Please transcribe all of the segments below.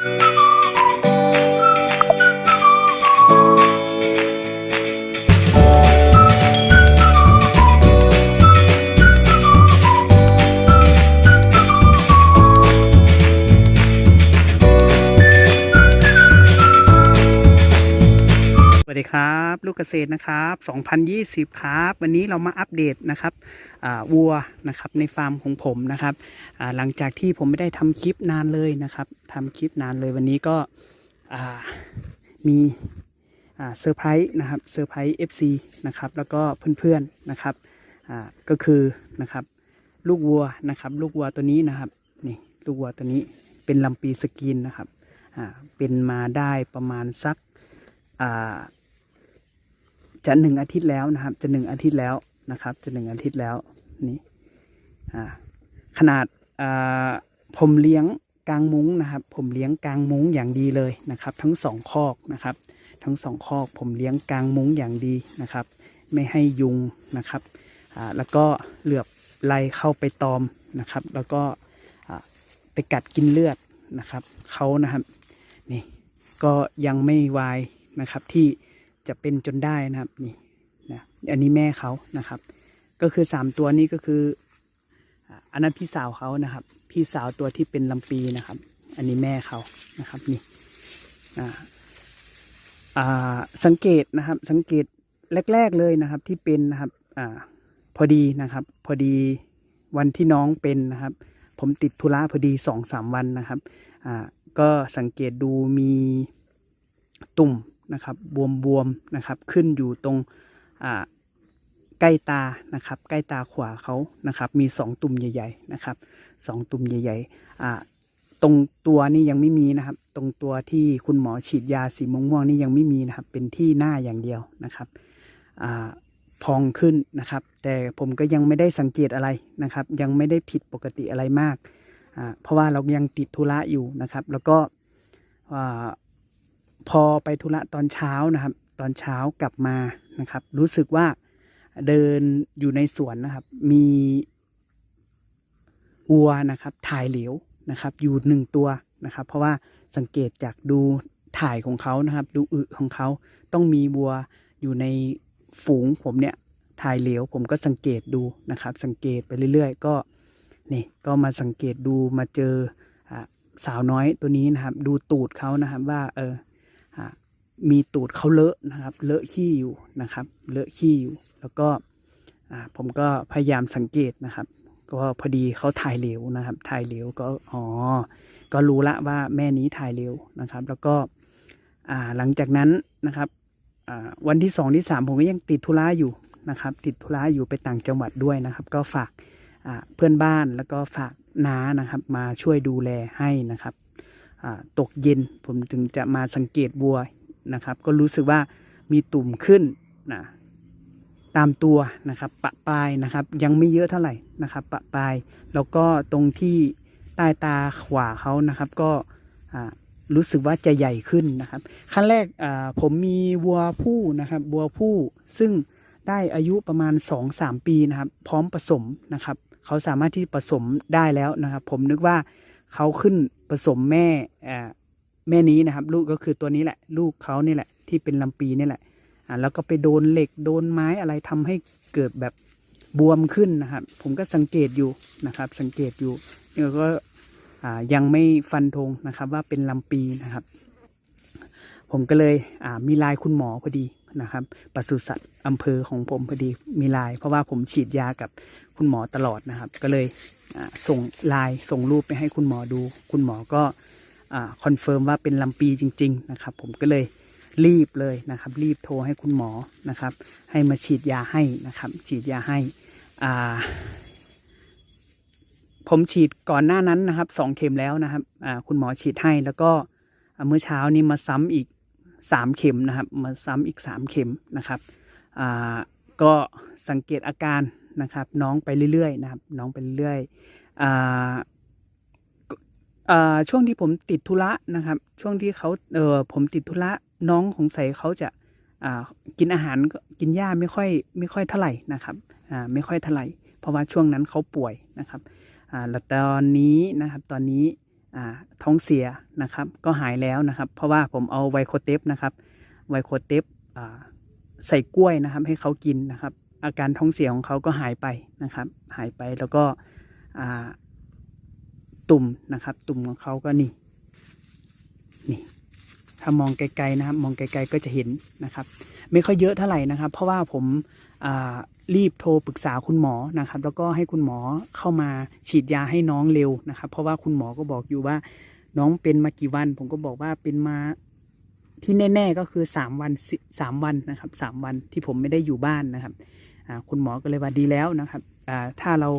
ส ลูกเกษตรนะครับ2020 ครับ วันนี้เรามาอัปเดตนะครับวัวนะครับในฟาร์มของผมนะครับหลังจากที่ผมไม่ได้ทำคลิปนานเลยนะครับทำคลิปนานเลยวันนี้ก็มีเซอร์ไพรส์นะครับเซอร์ไพรส์ FC นะครับแล้วก็เพื่อนๆนะครับก็คือนะครับลูกวัวนะครับลูกวัวตัวนี้นะครับนี่ลูกวัวตัวนี้เป็นลำปีสกรีนนะครับเป็นมาได้ประมาณสักอ่า จะหนึ่งอาทิตย์แล้วนะครับ จะหนึ่งอาทิตย์แล้วนะครับ จะหนึ่งอาทิตย์แล้วนี่อ่าขนาดอ่าผมเลี้ยงกลางมุ้งนะครับ ผมเลี้ยงกลางมุ้งอย่างดีเลยนะครับ ทั้งสองคอกนะครับ ทั้งสองคอกผมเลี้ยงกลางมุ้งอย่างดีนะครับ ไม่ให้ยุงนะครับอ่าแล้วก็เหลือบไล่เข้าไปตอมนะครับ แล้วก็ไปกัดกินเลือดนะครับเขานะครับนี่ก็ยังไม่วายนะครับที่ จะเป็นจนได้นะครับนี่นะอันนี้แม่เขานะครับ ก็คือสามตัวนี้ก็คืออันนั้นพี่สาวเขานะครับ พี่สาวตัวที่เป็นลำปีนะครับ อันนี้แม่เขานะครับนี่อ่าสังเกตนะครับ สังเกตแรก ๆเลยนะครับ ที่เป็นนะครับอ่าพอดีนะครับ พอดีวันที่น้องเป็นนะครับ ผมติดธุระพอดีสองสามวันนะครับอ่าก็สังเกตดูมีตุ่ม นะครับบวมๆนะครับขึ้นอยู่ตรงใกล้ตานะครับใกล้ตาขวาเขานะครับมีสองตุ่มใหญ่ๆนะครับสองตุ่มใหญ่ๆตรงตัวนี่ยังไม่มีนะครับ ตรงตัวที่คุณหมอฉีดยาสีม่วงๆนี่ยังไม่มีนะครับเป็นที่หน้าอย่างเดียวนะครับอพองขึ้นนะครับ แต่ผมก็ยังไม่ได้สังเกตอะไรนะครับ ยังไม่ได้ผิดปกติอะไรมาก เพราะว่าเรายังติดธุระอยู่นะครับ แล้วก็ พอไปธุระตอนเช้านะครับ ตอนเช้ากลับมานะครับ รู้สึกว่าเดินอยู่ในสวนนะครับ มีวัวนะครับ ถ่ายเหลวนะครับ อยู่หนึ่งตัวนะครับ เพราะว่าสังเกตจากดูถ่ายของเขานะครับ ดูอึของเขาต้องมีวัวอยู่ในฝูงผมเนี่ยถ่ายเหลวผมก็สังเกตดูนะครับ สังเกตไปเรื่อย ๆ ก็นี่ก็มาสังเกตดูมาเจออสาวน้อยตัวนี้นะครับ ดูตูดเขานะครับ ว่าเออ มีตูดเขาเลอะนะครับ เลอะขี้อยู่นะครับ เลอะขี้อยู่ แล้วก็ผมก็พยายามสังเกตนะครับ ก็พอดีเขาถ่ายเหลวนะครับ ถ่ายเหลวก็อ๋อ ก็รู้ละว่าแม่นี้ถ่ายเหลวนะครับ แล้วก็หลังจากนั้นนะครับวันที่สองที่สามผมก็ยังติดธุระอยู่นะครับ ติดธุระอยู่ไปต่างจังหวัดด้วยนะครับ ก็ฝากเพื่อนบ้านแล้วก็ฝากน้านะครับ มาช่วยดูแลให้นะครับตกเย็นผมถึงจะมาสังเกตบัว นะครับ ก็รู้สึกว่ามีตุ่มขึ้นนะตามตัวนะครับ ปะปลายนะครับ ยังไม่เยอะเท่าไหร่นะครับ ปะปลาย แล้วก็ตรงที่ใต้ตาขวาเขานะครับ ก็รู้สึกว่าจะใหญ่ขึ้นนะครับขั้นแรกผมมีวัวผู้นะครับวัวผู้ซึ่งได้อายุประมาณ 2-3 ปีนะครับ พร้อมผสมนะครับ เขาสามารถที่ผสมได้แล้วนะครับ ผมนึกว่าเขาขึ้นผสมแม่ แม่นี้นะครับ ลูกก็คือตัวนี้แหละ ลูกเขานี่แหละ ที่เป็นลำปีนี่แหละอ่าแล้วก็ไปโดนเหล็กโดนไม้อะไรทำให้เกิดแบบบวมขึ้นนะครับ ผมก็สังเกตอยู่นะครับ สังเกตอยู่แล้วก็อ่ายังไม่ฟันธงนะครับว่าเป็นลำปีนะครับ ผมก็เลยอ่ามีไลายคุณหมอพอดีนะครับปศุสัตว์อำเภอของผมพอดีมีไลาย เพราะว่าผมฉีดยากับคุณหมอตลอดนะครับ ก็เลยอ่าส่งไลายส่งรูปไปให้คุณหมอดู คุณหมอก็ คอนเฟิร์มว่าเป็นลำปีจริง ๆ นะครับ ผมก็เลยรีบเลยนะครับ รีบโทรให้คุณหมอนะครับ ให้มาฉีดยาให้นะครับ ฉีดยาให้อ่าผมฉีดก่อนหน้านั้นนะครับสองเข็มแล้วนะครับอ่าคุณหมอฉีดให้แล้วก็เมื่อเช้านี้มาซ้ำอีกสามเข็มนะครับ มาซ้ำอีกสามเข็มนะครับอ่าก็สังเกตอาการนะครับ น้องไปเรื่อยๆนะครับ น้องไปเรื่อยๆอ่าก็อ่า ช่วงที่ผมติดธุระนะครับ ช่วงที่เขาเออผมติดธุระน้องของใสยเขาจะกินอาหารกินหญ้าไม่ค่อยไม่ค่อยเท่าไหร่นะครับไม่ค่อยเท่าไหร่เพราะว่าช่วงนั้นเขาป่วยนะครับแล้วตอนนี้นะครับตอนนี้ท้องเสียนะครับ ก็หายแล้วนะครับ เพราะว่าผมเอาไวโคเทปนะครับไวโคเทปใส่กล้วยนะครับ ให้เขากินนะครับ อาการท้องเสียของเขาก็หายไปนะครับ หายไปแล้วก็ ตุ่มนะครับ ตุ่มของเขาก็นี่นี่ถ้ามองไกลๆนะครับ มองไกลๆก็จะเห็นนะครับ ไม่ค่อยเยอะเท่าไหร่นะครับ เพราะว่าผมรีบโทรปรึกษาคุณหมอนะครับ แล้วก็ให้คุณหมอเข้ามาฉีดยาให้น้องเร็วนะครับ เพราะว่าคุณหมอก็บอกอยู่ว่าน้องเป็นมากี่วัน ผมก็บอกว่าเป็นมาที่แน่ ๆ ก็คือสามวันสามวันนะครับสามวันที่ผมไม่ได้อยู่บ้านนะครับคุณหมอก็เลยว่าดีแล้วนะครับถ้าเรา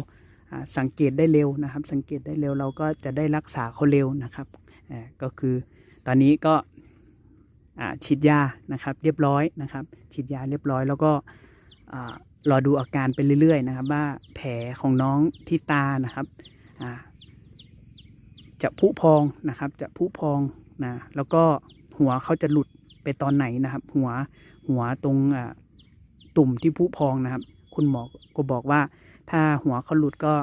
สังเกตได้เร็วนะครับ สังเกตได้เร็วเราก็จะได้รักษาเขาเร็วนะครับอ่าก็คือตอนนี้ก็ฉีดยานะครับ เรียบร้อยนะครับ ฉีดยาเรียบร้อยแล้วก็รอดูอาการไปเรื่อยๆนะครับ ว่าแผลของน้องที่ตานะครับจะพุพองนะครับ จะพุพองนะแล้วก็หัวเขาจะหลุดไปตอนไหนนะครับ หัวหัวตรงตุ่มที่พุพองนะครับ คุณหมอก็บอกว่า ถ้าหัวเขาหลุดก็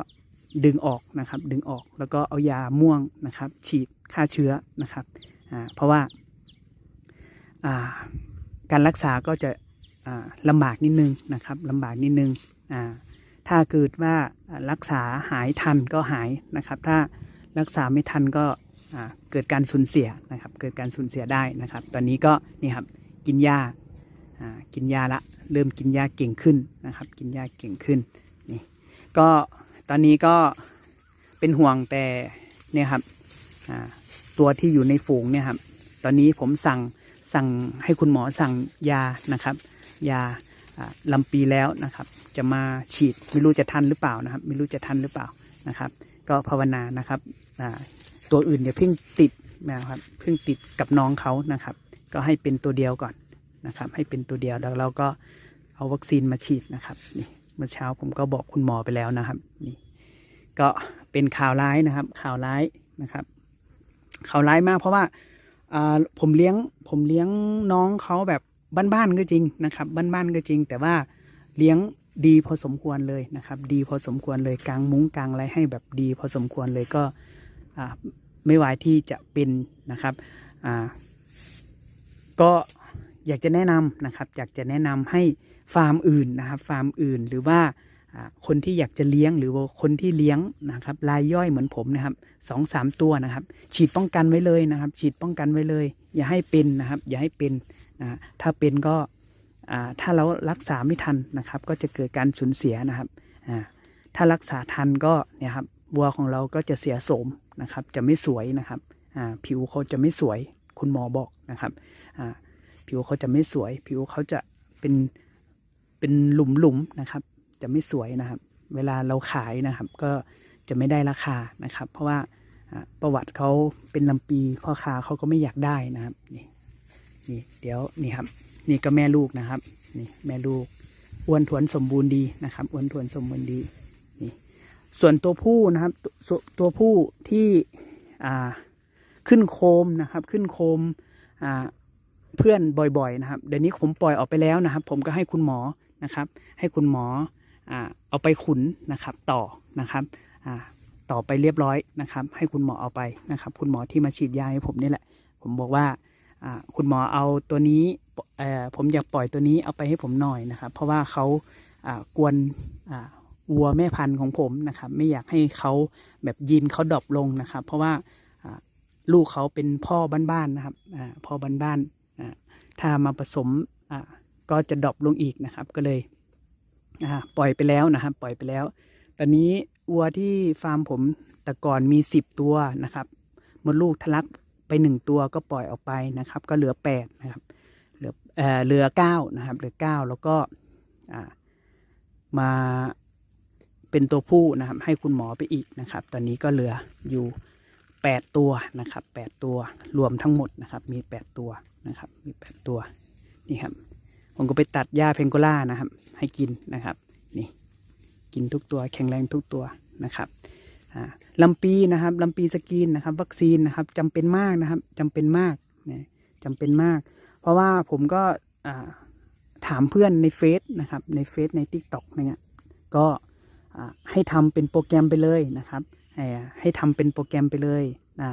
ดึงออกนะครับ ดึงออกแล้วก็เอายาม่วงนะครับ ฉีดฆ่าเชื้อนะครับเพราะว่าการรักษาก็จะลำบากนิดนึงนะครับลำบากนิดนึงถ้าเกิดว่ารักษาหายทันก็หายนะครับ ถ้ารักษาไม่ทันก็เกิดการสูญเสียนะครับ เกิดการสูญเสียได้นะครับ ตอนนี้ก็นี่ครับกินยากินยาละ เริ่มกินยาเก่งขึ้นนะครับ กินยาเก่งขึ้น ก็ตอนนี้ก็เป็นห่วงแต่เนี่ยครับตัวที่อยู่ในฝูงเนี่ยครับ ตอนนี้ผมสั่งสั่งให้คุณหมอสั่งยานะครับ ยาลำปีแล้วนะครับ จะมาฉีดไม่รู้จะทันหรือเปล่านะครับ ไม่รู้จะทันหรือเปล่านะครับ ก็ภาวนานะครับตัวอื่นอย่าเพิ่งติดนะครับเพิ่งติดกับน้องเขานะครับ ก็ให้เป็นตัวเดียวก่อนนะครับ ให้เป็นตัวเดียวแล้วเราก็เอาวัคซีนมาฉีดนะครับนี่ เมื่อเช้าผมก็บอกคุณหมอไปแล้วนะครับ นี่ ก็เป็นข่าวร้ายนะครับ ข่าวร้ายนะครับ ข่าวร้ายมากเพราะว่าผมเลี้ยงผมเลี้ยงน้องเขาแบบบ้านๆก็จริงนะครับ บ้านๆก็จริง แต่ว่าเลี้ยงดีพอสมควรเลยนะครับ ดีพอสมควรเลยกลางมุ้งกลางอะไรให้แบบดีพอสมควรเลยก็ไม่ไหวที่จะเป็นนะครับก็อยากจะแนะนำนะครับ อยากจะแนะนำให้ ฟาร์มอื่นนะครับฟาร์มอื่นหรือว่าคนที่อยากจะเลี้ยงหรือว่าคนที่เลี้ยงนะครับรายย่อยเหมือนผมนะครับสองสามตัวนะครับ ฉีดป้องกันไว้เลยนะครับ ฉีดป้องกันไว้เลย อย่าให้เป็นนะครับ อย่าให้เป็นนะถ้าเป็นก็ถ้าเรารักษาไม่ทันนะครับ ก็จะเกิดการสูญเสียนะครับถ้ารักษาทันก็เนี่ยครับวัวของเราก็จะเสียโสมนะครับ จะไม่สวยนะครับผิวเขาจะไม่สวยคุณหมอบอกนะครับผิวเขาจะไม่สวย ผิวเขาจะเป็น เป็นหลุมๆนะครับ จะไม่สวยนะครับ เวลาเราขายนะครับ ก็จะไม่ได้ราคานะครับ เพราะว่าประวัติเขาเป็นลำปีพ่อค้าเขาก็ไม่อยากได้นะครับนี่นี่เดี๋ยวนี่ครับ นี่ก็แม่ลูกนะครับ นี่แม่ลูกอ้วนทวนสมบูรณ์ดีนะครับอ้วนทวนสมบูรณ์ดีนี่ส่วนตัวผู้นะครับตตัวผู้ที่อ่าขึ้นโคมนะครับ ขึ้นโคมอ่าเพื่อนบ่อยๆนะครับ เดี๋ยวนี้ผมปล่อยออกไปแล้วนะครับ ผมก็ให้คุณหมอ นะครับ ให้คุณหมอเอาไปขุนนะครับต่อนะครับต่อไปเรียบร้อยนะครับ ให้คุณหมอเอาไปนะครับ คุณหมอที่มาฉีดยาให้ผมนี่แหละ ผมบอกว่าคุณหมอเอาตัวนี้ผมอยากปล่อยตัวนี้เอาไปให้ผมหน่อยนะครับ เพราะว่าเขากวนวัวแม่พันธุ์ของผมนะครับ ไม่อยากให้เขาแบบยินเขาดรอปลงนะครับ เพราะว่าลูกเขาเป็นพ่อบ้านๆนะครับพ่อบ้านๆถ้ามาผสมอ่า ก็จะดรอปลงอีกนะครับก็เลยปล่อยไปแล้วนะครับ ปล่อยไปแล้ว ตอนนี้วัวที่ฟาร์มผมแต่ก่อนมีสิบตัวนะครับมดลูกทะลักไปหนึ่งตัวก็ปล่อยออกไปนะครับ ก็เหลือแปดนะครับเหลือเอ่อเหลือเก้านะครับเหลือเก้าแล้วก็มาเป็นตัวผู้นะครับ ให้คุณหมอไปอีกนะครับ ตอนนี้ก็เหลืออยู่แปดตัวนะครับแปดตัวรวมทั้งหมดนะครับ มีแปดตัวนะครับ มีแปดตัวนี่ครับ ผมก็ไปตัดหญ้าเพงโกล่านะครับ ให้กินนะครับนี่กินทุกตัวแข็งแรงทุกตัวนะครับอ่าลำปีนะครับลำปีสกรีนนะครับ วัคซีนนะครับจำเป็นมากนะครับจำเป็นมากนะจำเป็นมาก เพราะว่าผมก็ถามเพื่อนในเฟซนะครับในเฟซในทิกตอกเนี่ยก็ให้ทำเป็นโปรแกรมไปเลยนะครับ ให้ให้ทำเป็นโปรแกรมไปเลยนะ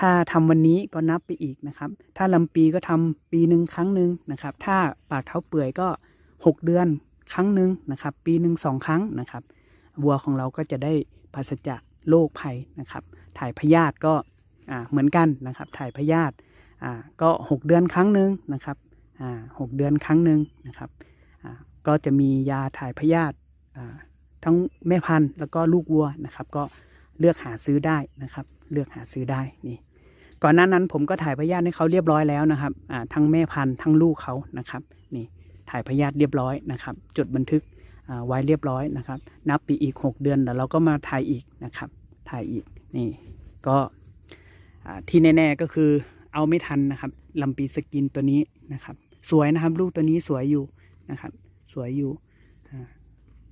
ถ้าทำวันนี้ก็นับไปอีกนะครับ ถ้าลำปีก็ทำปีหนึ่งครั้งหนึ่งนะครับ ถ้าปากเท้าเปื่อยก็ 6 เดือนครั้งหนึ่งนะครับ ปีหนึ่งสองครั้งนะครับวัวของเราก็จะได้ปราศจากโรคภัยนะครับ ถ่ายพยาธิก็เหมือนกันนะครับ ถ่ายพยาธิก็ 6 เดือนครั้งหนึ่งนะครับหกเดือนครั้งหนึ่งนะครับ ก็จะมียาถ่ายพยาธิทั้งแม่พันธุ์แล้วก็ลูกวัวนะครับ ก็เลือกหาซื้อได้นะครับ เลือกหาซื้อได้นี่ ก่อนหน้านั้นผมก็ถ่ายพยาธิให้เขาเรียบร้อยแล้วนะครับทั้งแม่พันธุ์ทั้งลูกเขานะครับนี่ถ่ายพยาธิเรียบร้อยนะครับ จดบันทึกไว้เรียบร้อยนะครับ นับปีอีก 6 เดือนแล้วเราก็มาถ่ายอีกนะครับ ถ่ายอีกนี่ก็ที่แน่ ๆก็คือเอาไม่ทันนะครับลำปีสกินตัวนี้นะครับ สวยนะครับลูกตัวนี้สวยอยู่นะครับ สวยอยู่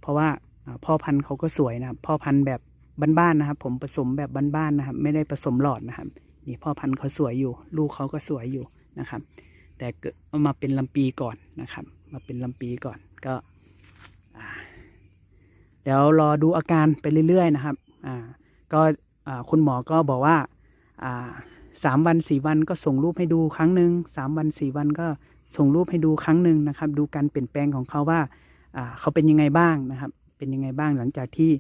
เพราะว่าอ่าพ่อพันธุ์เขาก็สวยนะครับ พ่อพันธุ์แบบ บ้านๆนะครับ ผมผสมแบบบ้านๆนะครับ ไม่ได้ผสมหลอดนะครับ นี่พ่อพันธุ์เขาสวยอยู่ ลูกเขาก็สวยอยู่นะครับ แต่เกิดเอามาเป็นลำปีก่อนนะครับ มาเป็นลำปีก่อนก็เดี๋ยวรอดูอาการไปเรื่อยๆนะครับอ่าก็อ่าคุณหมอก็บอกว่าอ่าสามวันสี่วันก็ส่งรูปให้ดูครั้งหนึ่งสามวันสี่วันก็ส่งรูปให้ดูครั้งหนึ่งนะครับ ดูการเปลี่ยนแปลงของเขาว่าอ่าเขาเป็นยังไงบ้างนะครับ เป็นยังไงบ้างหลังจากที่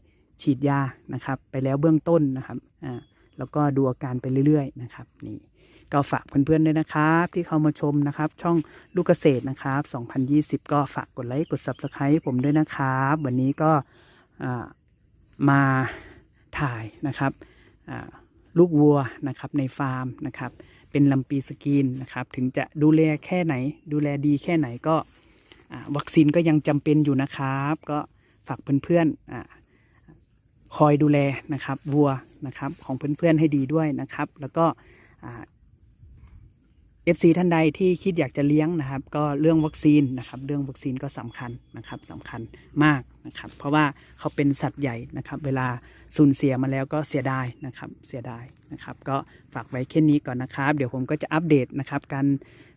ฉีดยานะครับ ไปแล้วเบื้องต้นนะครับอ่าแล้วก็ดูอาการไปเรื่อยๆนะครับนี่ก็ฝากเพื่อนๆด้วยนะครับ ที่เข้ามาชมนะครับ ช่องลูกเกษตรนะครับ 2020 ก็ฝากกดไลค์กด Subscribe ผมด้วยนะครับ วันนี้ก็มาถ่ายนะครับลูกวัวนะครับในฟาร์มนะครับ เป็นลำปีสกรีนนะครับ ถึงจะดูแลแค่ไหน ดูแลดีแค่ไหนก็วัคซีนก็ยังจำเป็นอยู่นะครับ ก็ฝากเพื่อนๆ คอยดูแลนะครับวัวนะครับของเพื่อนๆให้ดีด้วยนะครับ แล้วก็เอฟซีท่านใดที่คิดอยากจะเลี้ยงนะครับ ก็เรื่องวัคซีนนะครับ เรื่องวัคซีนก็สำคัญนะครับสำคัญมากนะครับ เพราะว่าเขาเป็นสัตว์ใหญ่นะครับ เวลาสูญเสียมาแล้วก็เสียดายนะครับเสียดายนะครับ ก็ฝากไว้แค่นี้ก่อนนะครับ เดี๋ยวผมก็จะอัปเดตนะครับการ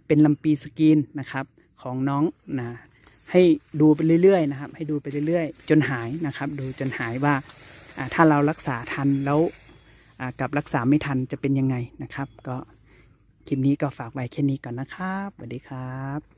เป็นลำปีสกรีนนะครับของน้องนะให้ดูไปเรื่อยๆนะครับ ให้ดูไปเรื่อยๆ จนหายนะครับ ดูจนหายว่า ถ้าเรารักษาทันแล้วกับรักษาไม่ทันจะเป็นยังไงนะครับ ก็คลิปนี้ก็ฝากไว้แค่นี้ก่อนนะครับสวัสดีครับ